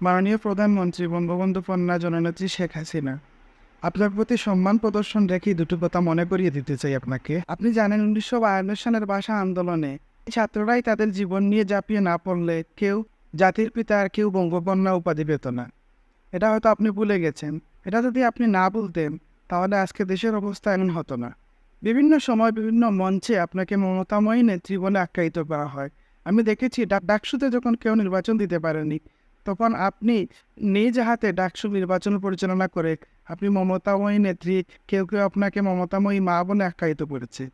মাননীয় প্রধানমন্ত্রী বঙ্গবন্ধু কন্যা জননেত্রী শেখ হাসিনা, আপনার প্রতি সম্মান প্রদর্শন রেখে দুটো কথা মনে করিয়ে দিতে চাই আপনাকে। আপনি জানেন উনিশশো বায়ান্ন সালের ভাষা আন্দোলনে ছাত্ররাই তাদের জীবন নিয়ে ঝাঁপিয়ে না পড়লে কেউ জাতির পিতা আর কেউ বঙ্গকন্যা উপাধি পেত না। এটা হয়তো আপনি ভুলে গেছেন। এটা যদি আপনি না বলতেন তাহলে আজকে দেশের অবস্থা এমন হতো না। বিভিন্ন সময় বিভিন্ন মঞ্চে আপনাকে মমতাময়ী নেত্রী বলে আখ্যায়িত করা হয়। আমি দেখেছি, ডাক ডাকসুতে যখন কেউ নির্বাচন দিতে পারেনি তখন আপনি নিজ হাতে ডাকসু নির্বাচন পরিচালনা করে আপনি মমতাময়ী নেত্রী, কেউ কেউ আপনাকে মমতাময়ী মা বলে আখ্যায়িত করেছে।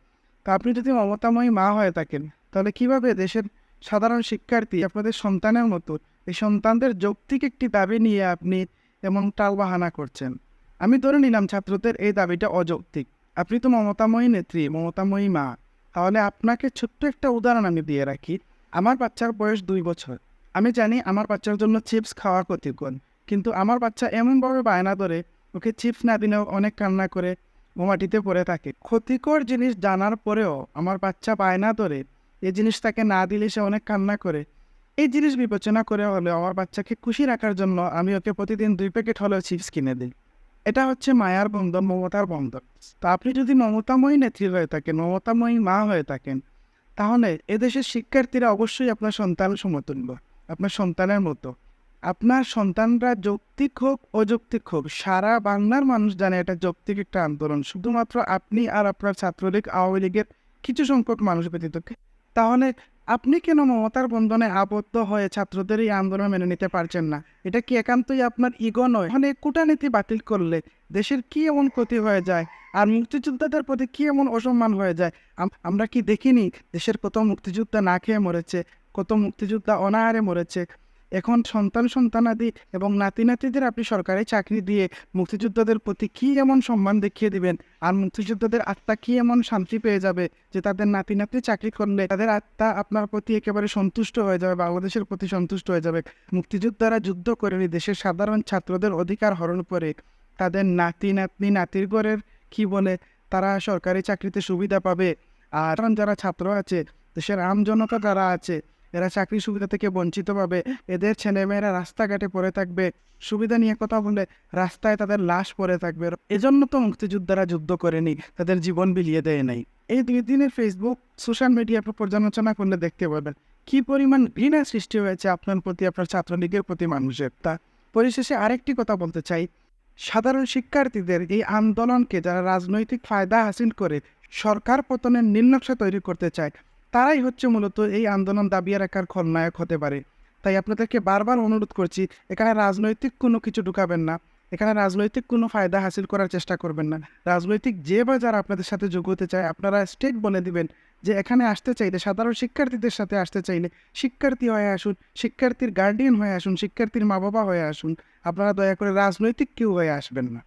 তা আপনি যদি মমতাময়ী মা হয়ে থাকেন, তাহলে কীভাবে দেশের সাধারণ শিক্ষার্থী আপনাদের সন্তানের মতো এই সন্তানদের যৌক্তিক একটি দাবি নিয়ে আপনি এমন টালবাহানা করছেন? আমি ধরে নিলাম ছাত্রদের এই দাবিটা অযৌক্তিক। আপনি তো মমতাময়ী নেত্রী, মমতাময়ী মা। তাহলে আপনাকে ছোট্ট একটা উদাহরণ আমি দিয়ে রাখি। আমার বাচ্চার বয়স দুই বছর। আমি জানি আমার বাচ্চার জন্য চিপস খাওয়া ক্ষতিকর কিন্তু আমার বাচ্চা এমনভাবে বায়না ধরে ওকে চিপস না দিলেও অনেক কান্না করে মাটিতে পড়ে থাকে। ক্ষতিকর জিনিস জানার পরেও আমার বাচ্চা বায়না ধরে এই জিনিস তাকে না দিলে সে অনেক কান্না করে। এই জিনিস বিবেচনা করে হলে আমার বাচ্চাকে খুশি রাখার জন্য আমি ওকে প্রতিদিন দুই প্যাকেট হলেও চিপস কিনে দিই। এটা হচ্ছে মায়ার বন্ধন, মমতার বন্ধন। তা আপনি যদি মমতাময়ী নেত্রী হয়ে থাকেন, মমতাময়ী মা হয়ে থাকেন, তাহলে এদেশের শিক্ষার্থীরা অবশ্যই আপনার সন্তান সমতুল্য। আপনার সন্তানের মতো। আপনার সন্তানরা যৌক্তিক হোক, অযৌক্তিক হোক, সারা বাংলার মানুষ জানে এটা যৌক্তিক একটা আন্দোলন। শুধুমাত্র আপনি আর আপনার ছাত্রলীগ, আওয়ামী লীগের কিছু সংখ্যক মানুষ ব্যতীত। তাহলে আপনি কেন মমতার বন্ধনে আবদ্ধ হয়ে ছাত্রদের এই আন্দোলন মেনে নিতে পারছেন না? এটা কি একান্তই আপনার ইগো নয়? মানে কূটনীতি বাতিল করলে দেশের কি এমন ক্ষতি হয়ে যায়? আর মুক্তিযোদ্ধাদের প্রতি কি এমন অসম্মান হয়ে যায়? আমরা কি দেখিনি? দেশের কত মুক্তিযোদ্ধা না খেয়ে মরেছে। কত মুক্তিযোদ্ধা অনাহারে মরেছে। এখন সন্তান সন্তানাদি এবং নাতি নাতিদের আপনি সরকারি চাকরি দিয়ে মুক্তিযোদ্ধাদের প্রতি কি এমন সম্মান দেখিয়ে দিবেন? আর মুক্তিযোদ্ধাদের আত্মা কি এমন শান্তি পেয়ে যাবে যে তাদের নাতি নাতি চাকরি করলে তাদের আত্মা আপনার প্রতি একেবারে সন্তুষ্ট হয়ে যাবে, বাংলাদেশের প্রতি সন্তুষ্ট হয়ে যাবে? মুক্তিযোদ্ধারা যুদ্ধ করেনি, দেশের সাধারণ ছাত্রদের অধিকার হরণ করে। তাদের নাতি নাতনি নাতির ঘরের কি বলে? তারা সরকারি চাকরিতে সুবিধা পাবে। আর যারা ছাত্র আছে, দেশের আম জনতা যারা আছে এরা চাকরি সুবিধা থেকে বঞ্চিত পাবে। এদের ছেলেমেয়েরা রাস্তাঘাটে পড়ে থাকবে। সুবিধা নিয়ে কথা বলে রাস্তায় তাদের লাশ পড়ে থাকবে। এজন্য তো মুক্তিযোদ্ধারা যুদ্ধ করেনি, তাদের জীবন বিলিয়ে দেয় নাই। এই দুই দিনের ফেসবুক সোশ্যাল মিডিয়া পর্যালোচনা করলে দেখতে পাবেন কি পরিমাণ ঘৃণা সৃষ্টি হয়েছে আপনার প্রতি, আপনার ছাত্রলীগের প্রতি মানুষের। তা পরিশেষে আরেকটি কথা বলতে চাই। সাধারণ শিক্ষার্থীদের এই আন্দোলনকে যারা রাজনৈতিক ফায়দা হাসিল করে, সরকার পতনের নীলনকশা তৈরি করতে চায় তারাই হচ্ছে মূলত এই আন্দোলন দাবিয়ে রাখার খলনায়ক হতে পারে। তাই আপনাদেরকে বারবার অনুরোধ করছি, এখানে রাজনৈতিক কোনো কিছু ঢুকাবেন না। এখানে রাজনৈতিক কোনো ফায়দা হাসিল করার চেষ্টা করবেন না। রাজনৈতিক যে বা যারা আপনাদের সাথে যোগ হতে চায়, আপনারা স্টেট বলে দিবেন যে এখানে আসতে চাইলে, সাধারণ শিক্ষার্থীদের সাথে আসতে চাইলে শিক্ষার্থী হয়ে আসুন, শিক্ষার্থীর গার্ডিয়ান হয়ে আসুন, শিক্ষার্থীর মা বাবা হয়ে আসুন। আপনারা দয়া করে রাজনৈতিক কেউ হয়ে আসবেন না।